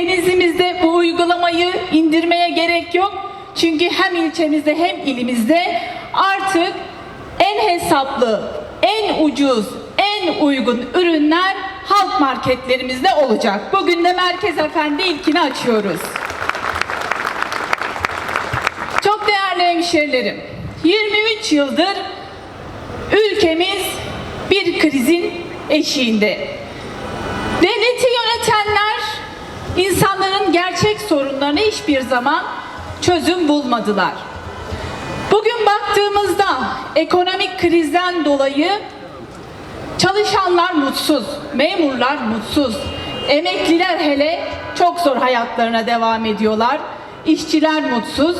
Denizimizde bu uygulamayı indirmeye gerek yok. Çünkü hem ilçemizde hem ilimizde artık en hesaplı, en ucuz, en uygun ürünler halk marketlerimizde olacak. Bugün de Merkez Efendi ilkini açıyoruz. Çok değerli hemşerilerim, 23 yıldır ülkemiz bir krizin eşiğinde. Devleti yönetenler insanların gerçek sorunlarına hiçbir zaman çözüm bulmadılar. Bugün baktığımızda ekonomik krizden dolayı çalışanlar mutsuz, memurlar mutsuz, emekliler hele çok zor hayatlarına devam ediyorlar. İşçiler mutsuz,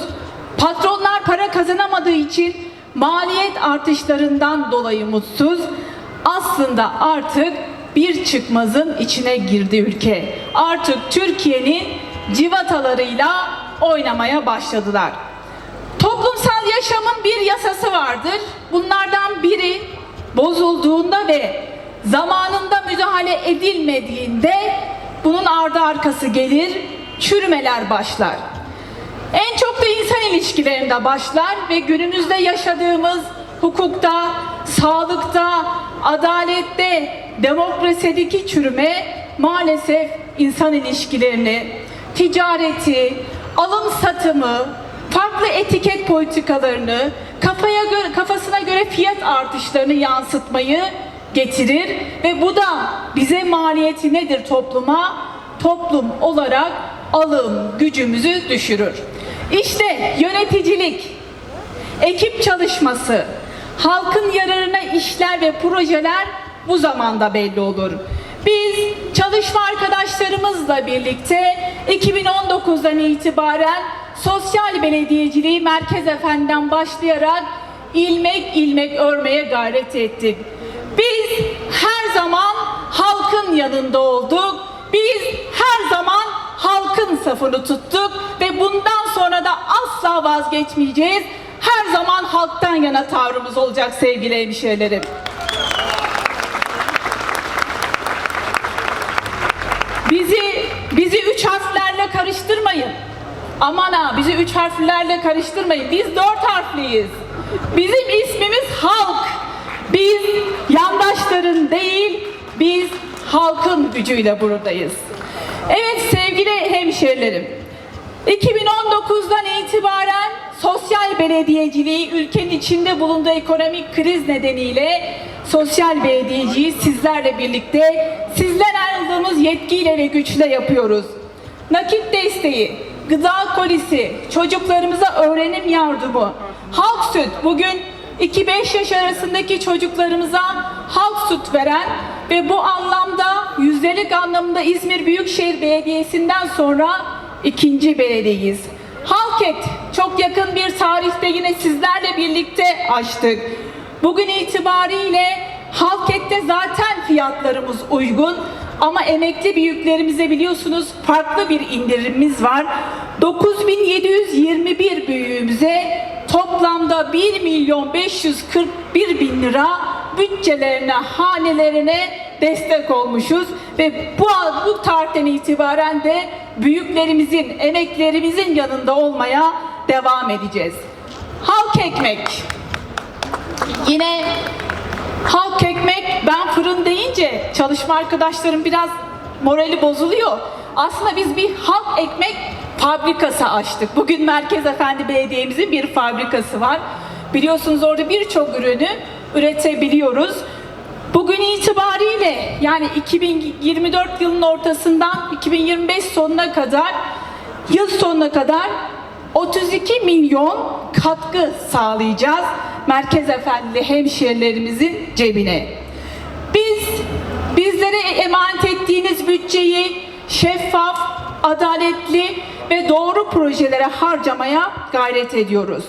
patronlar para kazanamadığı için maliyet artışlarından dolayı mutsuz. Aslında artık bir çıkmazın içine girdi ülke. Artık Türkiye'nin civatalarıyla oynamaya başladılar. Toplumsal yaşamın bir yasası vardır. Bunlardan biri bozulduğunda ve zamanında müdahale edilmediğinde bunun ardı arkası gelir, çürümeler başlar. En çok da insan ilişkilerinde başlar ve günümüzde yaşadığımız hukukta, sağlıkta, adalette, demokrasideki çürüme maalesef insan ilişkilerini, ticareti, alım satımı, farklı etiket politikalarını, kafaya göre, kafasına göre fiyat artışlarını yansıtmayı getirir ve bu da bize maliyeti nedir topluma? Toplum olarak alım gücümüzü düşürür. İşte yöneticilik, ekip çalışması, halkın yararına işler ve projeler bu zamanda belli olur. Biz çalışma arkadaşlarımızla birlikte 2019'dan itibaren sosyal belediyeciliği Merkez Efendi'den başlayarak ilmek ilmek örmeye gayret ettik. Biz her zaman halkın yanında olduk. Biz her zaman halkın safını tuttuk ve bundan sonra da asla vazgeçmeyeceğiz. Her zaman halktan yana tavrımız olacak sevgili hemşehrilerim. Bizi bizi üç harflerle karıştırmayın. Aman ha bizi üç harflerle karıştırmayın. Biz dört harfliyiz. Bizim ismimiz halk. Biz yandaşların değil, biz halkın gücüyle buradayız. Evet sevgili hemşerilerim. 2019'dan itibaren sosyal belediyeciliği ülkenin içinde bulunduğu ekonomik kriz nedeniyle sosyal belediyeciliği sizlerle birlikte sizler ayrıldığımız yetkiyle ve güçle yapıyoruz. Nakit desteği, gıda kolisi, çocuklarımıza öğrenim yardımı, halk süt bugün 2-5 yaş arasındaki çocuklarımıza halk süt veren ve bu anlamda yüzdelik anlamında İzmir Büyükşehir Belediyesi'nden sonra ikinci belediyeyiz. Halket çok yakın bir tarihte yine sizlerle birlikte açtık. Bugün itibariyle Halket'te zaten fiyatlarımız uygun ama emekli büyüklerimize biliyorsunuz farklı bir indirimimiz var. 9721 büyüğümüze toplamda 1 milyon 541 bin lira bütçelerine, hanelerine destek olmuşuz ve bu, bu tarihten itibaren de büyüklerimizin, emeklerimizin yanında olmaya devam edeceğiz. Halk ekmek. Yine halk ekmek, ben fırın deyince çalışma arkadaşlarım biraz morali bozuluyor. Aslında biz bir halk ekmek fabrikası açtık. Bugün Merkez Efendi Belediye'mizin bir fabrikası var. Biliyorsunuz orada birçok ürünü üretebiliyoruz. Bugün itibariyle yani 2024 yılının ortasından 2025 sonuna kadar yıl sonuna kadar 32 milyon katkı sağlayacağız Merkez Efendili hemşehrilerimizin cebine. Biz bizlere emanet ettiğiniz bütçeyi şeffaf, adaletli ve doğru projelere harcamaya gayret ediyoruz.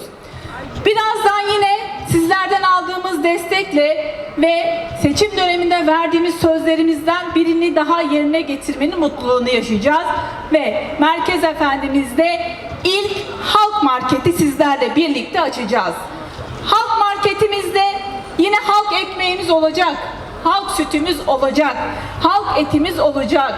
Birazdan yine sizlerden aldığımız destekle ve seçim döneminde verdiğimiz sözlerimizden birini daha yerine getirmenin mutluluğunu yaşayacağız. Ve Merkez Efendimiz'de ilk halk marketi sizlerle birlikte açacağız. Marketimizde yine halk ekmeğimiz olacak. Halk sütümüz olacak. Halk etimiz olacak.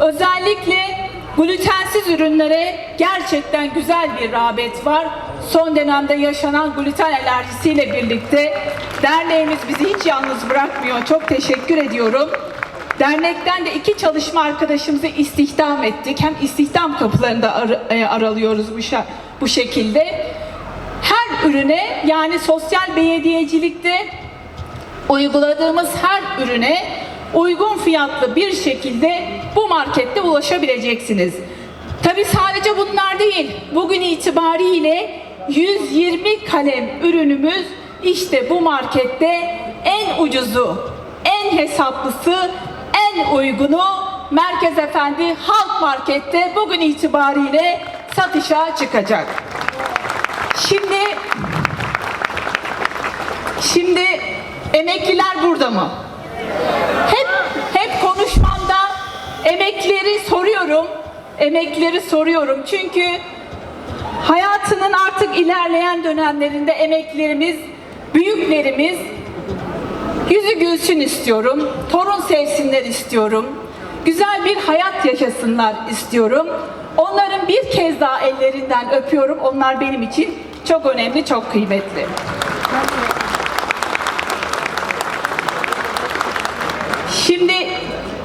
Özellikle Glutensiz ürünlere gerçekten güzel bir rağbet var. Son dönemde yaşanan gluten alerjisiyle birlikte derneğimiz bizi hiç yalnız bırakmıyor. Çok teşekkür ediyorum. Dernekten de iki çalışma arkadaşımızı istihdam ettik. Hem istihdam kapılarında ar- e, aralıyoruz bu, bu şekilde. Ürüne yani sosyal belediyecilikte uyguladığımız her ürüne uygun fiyatlı bir şekilde bu markette ulaşabileceksiniz. Tabi sadece bunlar değil. Bugün itibariyle 120 kalem ürünümüz işte bu markette en ucuzu, en hesaplısı, en uygunu Merkez Efendi Halk Market'te bugün itibariyle satışa çıkacak. Şimdi Şimdi emekliler burada mı? Hep hep konuşmamda emeklileri soruyorum. Emeklileri soruyorum. Çünkü hayatının artık ilerleyen dönemlerinde emeklilerimiz, büyüklerimiz yüzü gülsün istiyorum. Torun sevsinler istiyorum. Güzel bir hayat yaşasınlar istiyorum. Onların bir kez daha ellerinden öpüyorum. Onlar benim için çok önemli, çok kıymetli. Şimdi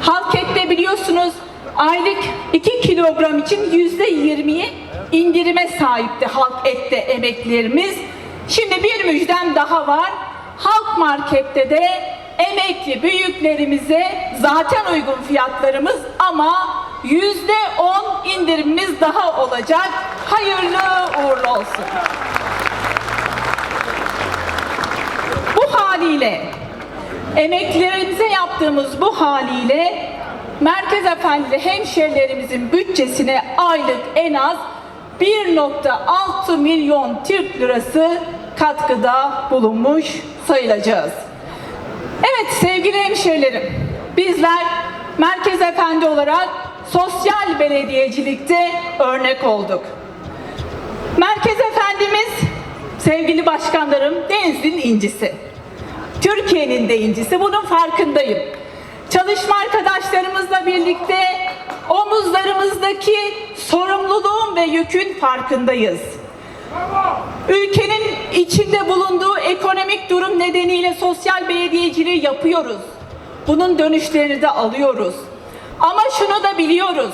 halk ette biliyorsunuz aylık 2 kilogram için yüzde 20'yi indirime sahipti halk ette emeklilerimiz. Şimdi bir müjdem daha var. Halk markette de emekli büyüklerimize zaten uygun fiyatlarımız ama yüzde 10 indirimimiz daha olacak. Hayırlı uğurlu olsun. Bu haliyle Emeklilerimize yaptığımız bu haliyle Merkez Efendi hemşerilerimizin bütçesine aylık en az 1.6 milyon Türk lirası katkıda bulunmuş sayılacağız. Evet sevgili hemşerilerim, bizler Merkez Efendi olarak sosyal belediyecilikte örnek olduk. Merkez Efendimiz, sevgili başkanlarım, Denizli'nin incisi. Türkiye'nin de incisi. Bunun farkındayım. Çalışma arkadaşlarımızla birlikte omuzlarımızdaki sorumluluğun ve yükün farkındayız. Ülkenin içinde bulunduğu ekonomik durum nedeniyle sosyal belediyeciliği yapıyoruz. Bunun dönüşlerini de alıyoruz. Ama şunu da biliyoruz.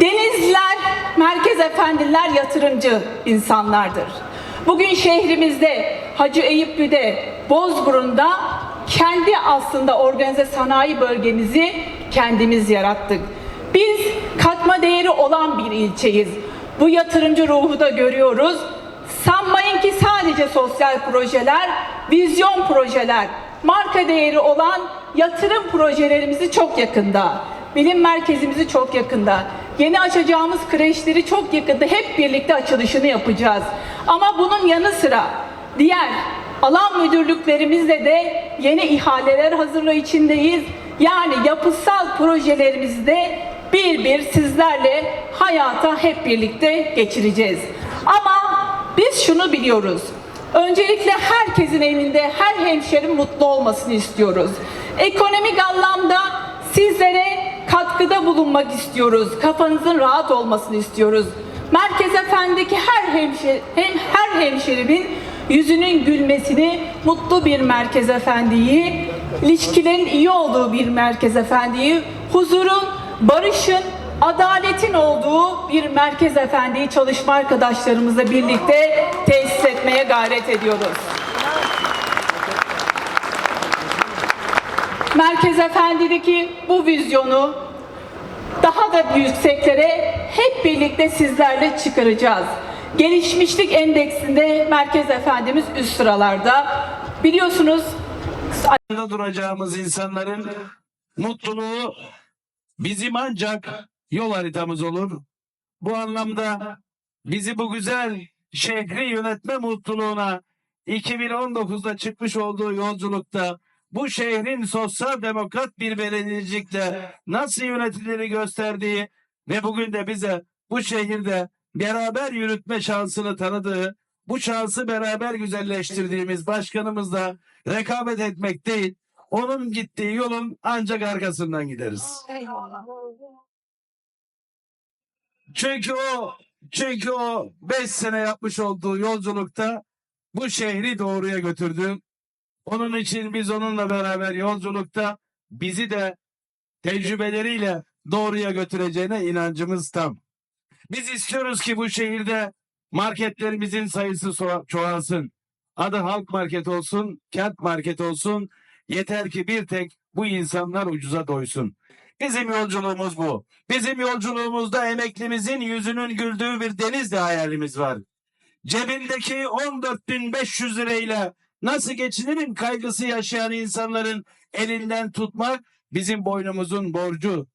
Denizliler, merkez efendiler yatırımcı insanlardır. Bugün şehrimizde, Hacı Eyüplü'de, Bozburun'da kendi aslında organize sanayi bölgemizi kendimiz yarattık. Biz katma değeri olan bir ilçeyiz. Bu yatırımcı ruhu da görüyoruz. Sanmayın ki sadece sosyal projeler, vizyon projeler, marka değeri olan yatırım projelerimizi çok yakında. Bilim merkezimizi çok yakında. Yeni açacağımız kreşleri çok yakında hep birlikte açılışını yapacağız. Ama bunun yanı sıra diğer alan müdürlüklerimizle de yeni ihaleler hazırlığı içindeyiz. Yani yapısal projelerimizi de bir bir sizlerle hayata hep birlikte geçireceğiz. Ama biz şunu biliyoruz. Öncelikle herkesin evinde her hemşerin mutlu olmasını istiyoruz. Ekonomik anlamda sizlere katkıda bulunmak istiyoruz. Kafanızın rahat olmasını istiyoruz. Merkez Efendi'deki her hemşeri, hem her hemşerimin yüzünün gülmesini, mutlu bir Merkez Efendi'yi, ilişkilerin iyi olduğu bir Merkez Efendi'yi, huzurun, barışın, adaletin olduğu bir Merkez Efendi'yi çalışma arkadaşlarımızla birlikte tesis etmeye gayret ediyoruz. Merkez Efendi'deki bu vizyonu daha da yükseklere hep birlikte sizlerle çıkaracağız. Gelişmişlik endeksinde Merkez Efendimiz üst sıralarda. Biliyorsunuz duracağımız insanların mutluluğu bizim ancak yol haritamız olur. Bu anlamda bizi bu güzel şehri yönetme mutluluğuna 2019'da çıkmış olduğu yolculukta bu şehrin sosyal demokrat bir belediyecilikle nasıl yönetildiğini gösterdiği ve bugün de bize bu şehirde beraber yürütme şansını tanıdığı, bu şansı beraber güzelleştirdiğimiz başkanımızla rekabet etmek değil, onun gittiği yolun ancak arkasından gideriz. Çünkü o çünkü o beş sene yapmış olduğu yolculukta bu şehri doğruya götürdü. Onun için biz onunla beraber yolculukta bizi de tecrübeleriyle doğruya götüreceğine inancımız tam. Biz istiyoruz ki bu şehirde marketlerimizin sayısı çoğalsın. Adı halk market olsun, kent market olsun. Yeter ki bir tek bu insanlar ucuza doysun. Bizim yolculuğumuz bu. Bizim yolculuğumuzda emeklimizin yüzünün güldüğü bir denizli hayalimiz var. Cebindeki 14.500 lirayla nasıl geçinirim kaygısı yaşayan insanların elinden tutmak bizim boynumuzun borcu.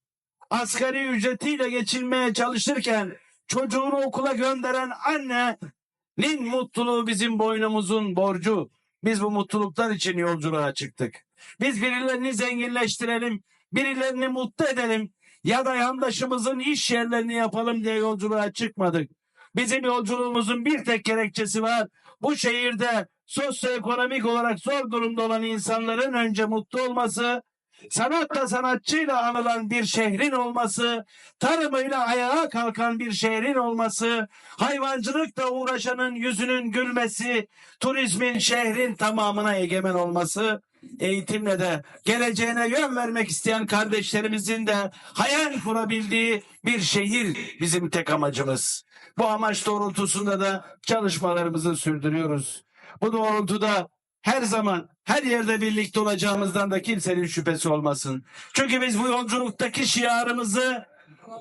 Asgari ücretiyle geçinmeye çalışırken çocuğunu okula gönderen annenin mutluluğu bizim boynumuzun borcu. Biz bu mutluluklar için yolculuğa çıktık. Biz birilerini zenginleştirelim, birilerini mutlu edelim ya da yandaşımızın iş yerlerini yapalım diye yolculuğa çıkmadık. Bizim yolculuğumuzun bir tek gerekçesi var. Bu şehirde sosyoekonomik olarak zor durumda olan insanların önce mutlu olması, sanatla sanatçıyla anılan bir şehrin olması, tarımıyla ayağa kalkan bir şehrin olması, hayvancılıkla uğraşanın yüzünün gülmesi, turizmin şehrin tamamına egemen olması, eğitimle de geleceğine yön vermek isteyen kardeşlerimizin de hayal kurabildiği bir şehir bizim tek amacımız. Bu amaç doğrultusunda da çalışmalarımızı sürdürüyoruz. Bu doğrultuda her zaman her yerde birlikte olacağımızdan da kimsenin şüphesi olmasın. Çünkü biz bu yolculuktaki şiarımızı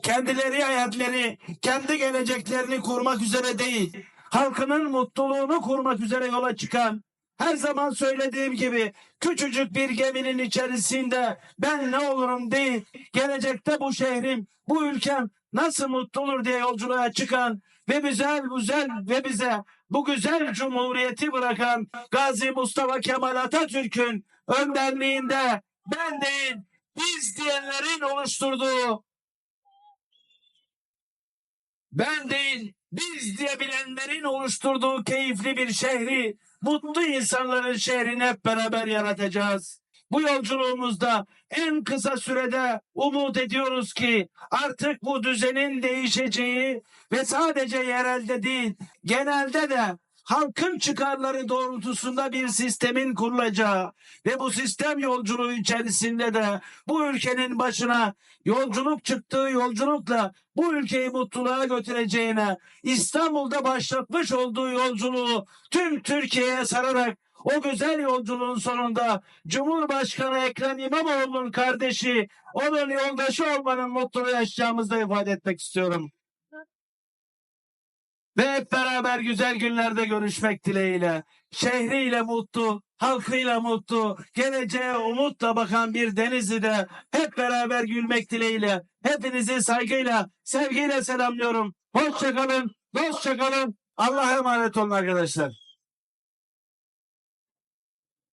kendileri hayatları, kendi geleceklerini kurmak üzere değil, halkının mutluluğunu kurmak üzere yola çıkan, her zaman söylediğim gibi küçücük bir geminin içerisinde ben ne olurum değil, gelecekte bu şehrim, bu ülkem nasıl mutlu olur diye yolculuğa çıkan ve güzel güzel ve bize bu güzel cumhuriyeti bırakan Gazi Mustafa Kemal Atatürk'ün önderliğinde ben değil biz diyenlerin oluşturduğu ben değil biz diyebilenlerin oluşturduğu keyifli bir şehri, mutlu insanların şehrini hep beraber yaratacağız. Bu yolculuğumuzda en kısa sürede umut ediyoruz ki artık bu düzenin değişeceği ve sadece yerelde değil genelde de halkın çıkarları doğrultusunda bir sistemin kurulacağı ve bu sistem yolculuğu içerisinde de bu ülkenin başına yolculuk çıktığı yolculukla bu ülkeyi mutluluğa götüreceğine İstanbul'da başlatmış olduğu yolculuğu tüm Türkiye'ye sararak o güzel yolculuğun sonunda Cumhurbaşkanı Ekrem İmamoğlu'nun kardeşi, onun yoldaşı olmanın mutluluğu yaşayacağımızı ifade etmek istiyorum. Ve hep beraber güzel günlerde görüşmek dileğiyle. Şehriyle mutlu, halkıyla mutlu, geleceğe umutla bakan bir Denizli'de hep beraber gülmek dileğiyle. Hepinizi saygıyla, sevgiyle selamlıyorum. Hoşçakalın, dostça kalın. Allah'a emanet olun arkadaşlar.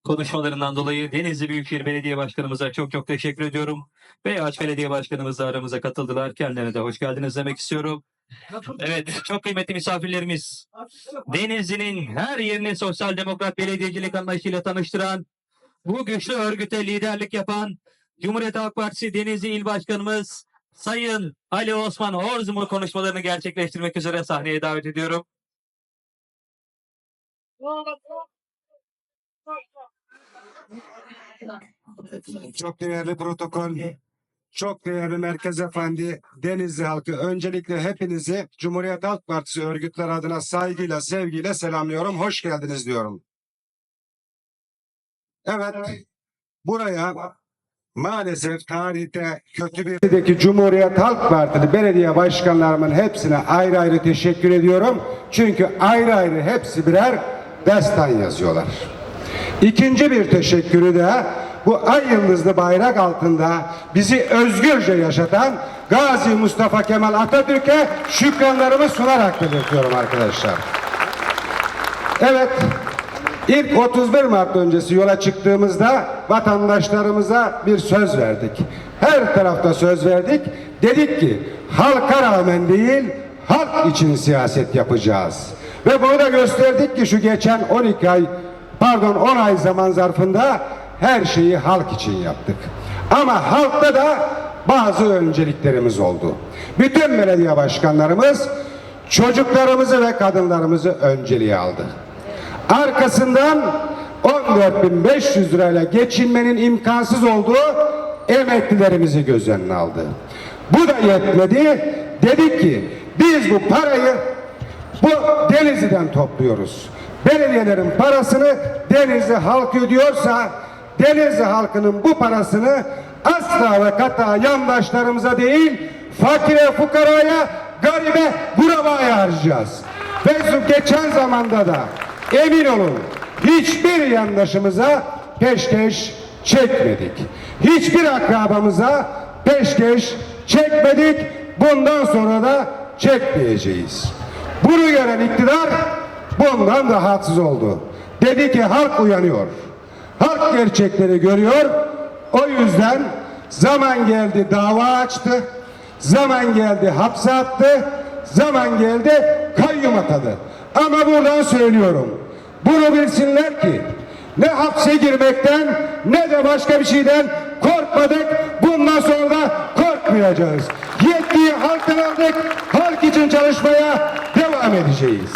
Konuşmalarından dolayı Denizli Büyükşehir Belediye Başkanımıza çok çok teşekkür ediyorum. Beyaz Belediye Başkanımız da aramıza katıldılar. Kendilerine de hoş geldiniz demek istiyorum. Evet, çok kıymetli misafirlerimiz. Denizli'nin her yerini sosyal demokrat belediyecilik anlayışıyla tanıştıran, bu güçlü örgüte liderlik yapan Cumhuriyet Halk Partisi Denizli İl Başkanımız Sayın Ali Osman Orzum'u konuşmalarını gerçekleştirmek üzere sahneye davet ediyorum. Çok değerli protokol, çok değerli Merkez Efendi, Denizli halkı. Öncelikle hepinizi Cumhuriyet Halk Partisi örgütler adına saygıyla, sevgiyle selamlıyorum. Hoş geldiniz diyorum. Evet, buraya maalesef tarihte kötü bir... Türkiye'deki Cumhuriyet Halk Partili belediye başkanlarımın hepsine ayrı ayrı teşekkür ediyorum. Çünkü ayrı ayrı hepsi birer destan yazıyorlar. İkinci bir teşekkürü de bu ay yıldızlı bayrak altında bizi özgürce yaşatan Gazi Mustafa Kemal Atatürk'e şükranlarımı sunarak belirtiyorum arkadaşlar. Evet, ilk 31 Mart öncesi yola çıktığımızda vatandaşlarımıza bir söz verdik. Her tarafta söz verdik. Dedik ki halka rağmen değil, halk için siyaset yapacağız. Ve bunu da gösterdik ki şu geçen 12 ay, pardon 10 ay zaman zarfında her şeyi halk için yaptık. Ama halkta da bazı önceliklerimiz oldu. Bütün belediye başkanlarımız çocuklarımızı ve kadınlarımızı önceliğe aldı. Arkasından 14.500 lirayla geçinmenin imkansız olduğu emeklilerimizi göz önüne aldı. Bu da yetmedi. Dedik ki biz bu parayı bu Denizli'den topluyoruz. Belediyelerin parasını Denizli halk ödüyorsa Denizli halkının bu parasını asla ve kata yandaşlarımıza değil fakire fukaraya garibe kurabaya harcayacağız. Ve geçen zamanda da emin olun hiçbir yandaşımıza peşkeş çekmedik. Hiçbir akrabamıza peşkeş çekmedik. Bundan sonra da çekmeyeceğiz. Bunu gören iktidar bundan rahatsız oldu. Dedi ki halk uyanıyor. Halk gerçekleri görüyor. O yüzden zaman geldi dava açtı. Zaman geldi hapse attı. Zaman geldi kayyum atadı. Ama buradan söylüyorum. Bunu bilsinler ki ne hapse girmekten ne de başka bir şeyden korkmadık. Bundan sonra da korkmayacağız. Yetkiyi halktan aldık. Halk için çalışmaya devam edeceğiz.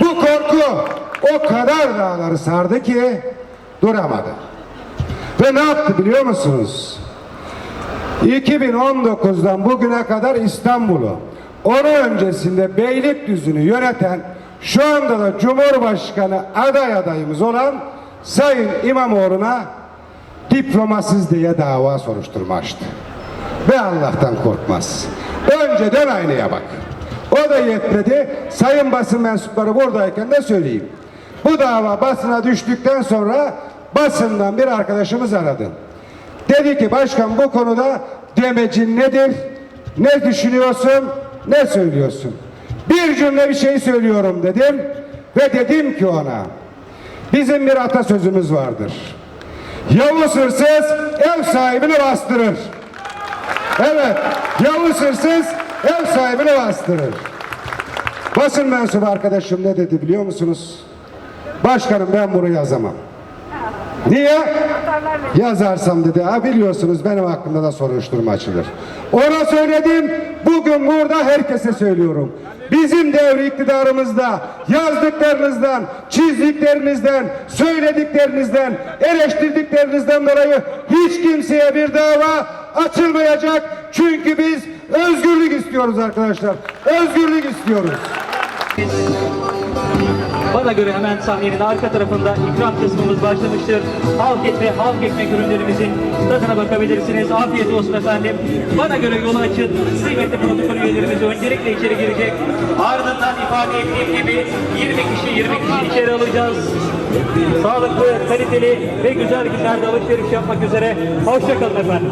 Bu korku o kadar dağları sardı ki duramadı. Ve ne yaptı biliyor musunuz? 2019'dan bugüne kadar İstanbul'u, onun öncesinde Beylikdüzü'nü yöneten şu anda da Cumhurbaşkanı aday adayımız olan Sayın İmamoğlu'na diplomasız diye dava soruşturma. Ve Allah'tan korkmaz. Önceden aynaya bak. O da yetmedi. Sayın basın mensupları buradayken de söyleyeyim. Bu dava basına düştükten sonra basından bir arkadaşımız aradı. Dedi ki başkan bu konuda demecin nedir? Ne düşünüyorsun? Ne söylüyorsun? Bir cümle bir şey söylüyorum dedim. Ve dedim ki ona bizim bir atasözümüz vardır. Yavuz hırsız ev sahibini bastırır. Evet, Yavuz hırsız ev sahibini bastırır. Basın mensubu arkadaşım ne dedi biliyor musunuz? Başkanım ben bunu yazamam. Niye? Yazarsam dedi. Ha biliyorsunuz benim hakkımda da soruşturma açılır. Ona söyledim. Bugün burada herkese söylüyorum. Bizim devri iktidarımızda yazdıklarınızdan, çizdiklerinizden, söylediklerinizden, eleştirdiklerinizden dolayı hiç kimseye bir dava açılmayacak. Çünkü biz özgürlük istiyoruz arkadaşlar. Özgürlük istiyoruz. Bana göre hemen sahnenin arka tarafında ikram kısmımız başlamıştır. Halk et ve halk ekmek ürünlerimizin tadına bakabilirsiniz. Afiyet olsun efendim. Bana göre yolu açın. Kıymetli protokol üyelerimiz öncelikle içeri girecek. Ardından ifade ettiğim gibi 20 kişi 20 kişi içeri alacağız. Sağlıklı, kaliteli ve güzel günlerde alışveriş yapmak üzere. Hoşçakalın efendim.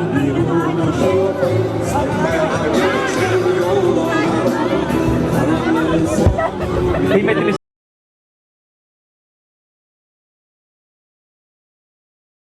Kıymetli